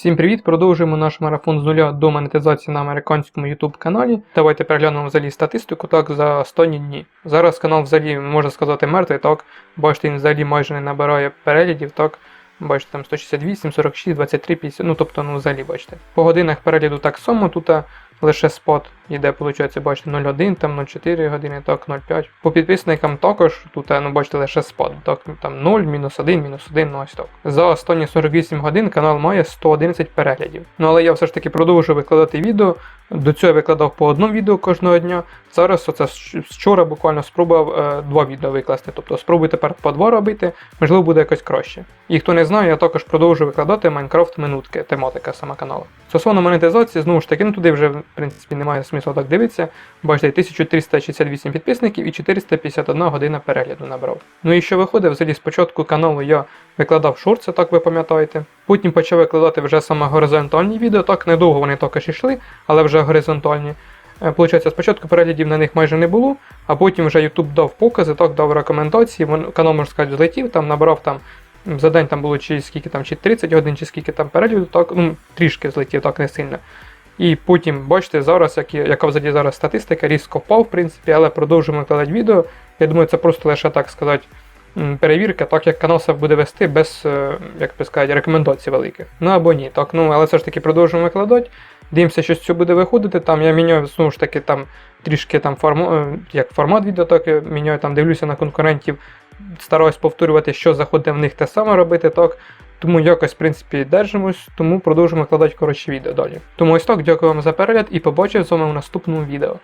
Всім привіт! Продовжуємо наш марафон з нуля до монетизації на американському YouTube каналі. Давайте переглянемо взагалі статистику так за останні дні. Зараз канал взагалі можна сказати мертвий, так. Бачите, він взагалі майже не набирає переглядів, так. Бачите, там 168, 46, 23, 50, ну тобто, ну взагалі бачите. По годинах перегляду так само, тут лише спот іде, виходить, бачите, 0,1, там 0,4 години, так, 0,5. По підписникам також тут, ну бачите, лише спот, так, там 0, мінус 1, мінус 1, ну ось так. За останні 48 годин канал має 111 переглядів. Ну але я все ж таки продовжую викладати відео. До цього я викладав по одному відео кожного дня. Зараз оце вчора буквально спробував е, два відео викласти. Тобто спробуй тепер по два робити, можливо буде якось краще. І хто не знає, я також продовжую викладати Майнкрафт минутки, тематика саме каналу. Стосовно монетизації, знову ж таки, ну туди вже в принципі немає смислу так дивитися. Бачите, 1368 підписників і 451 година перегляду набрав. Ну і що виходить, взагалі спочатку каналу я викладав шорти, так ви пам'ятаєте. Потім почав викладати вже саме горизонтальні відео, так недовго вони також йшли, але вже горизонтальні. Е, Получається, спочатку переглядів на них майже не було, а потім вже YouTube дав покази, так дав рекомендації. Канал, можна сказати, злетів, там набрав там за день там було чи скільки там, чи 30 годин, чи скільки там переглядів, так, ну, трішки злетів, так не сильно. І потім, бачите, зараз, як, яка взагалі зараз статистика, різко впав, в принципі, але продовжуємо викладати відео. Я думаю, це просто лише так сказати. М, Перевірка, так як канал себе буде вести без, е, як би сказати, рекомендацій великих. Ну або ні, так, ну але все ж таки продовжуємо викладати. Дивимося, що з цього буде виходити. Там я міняю знову ж таки там трішки там форму, е, як формат відео, так я міняю, там дивлюся на конкурентів, стараюсь повторювати, що заходить в них те саме робити, так. Тому якось, в принципі, держимось, тому продовжуємо викладати коротше відео далі. Тому ось так, дякую вам за перегляд і побачив з вами у наступному відео.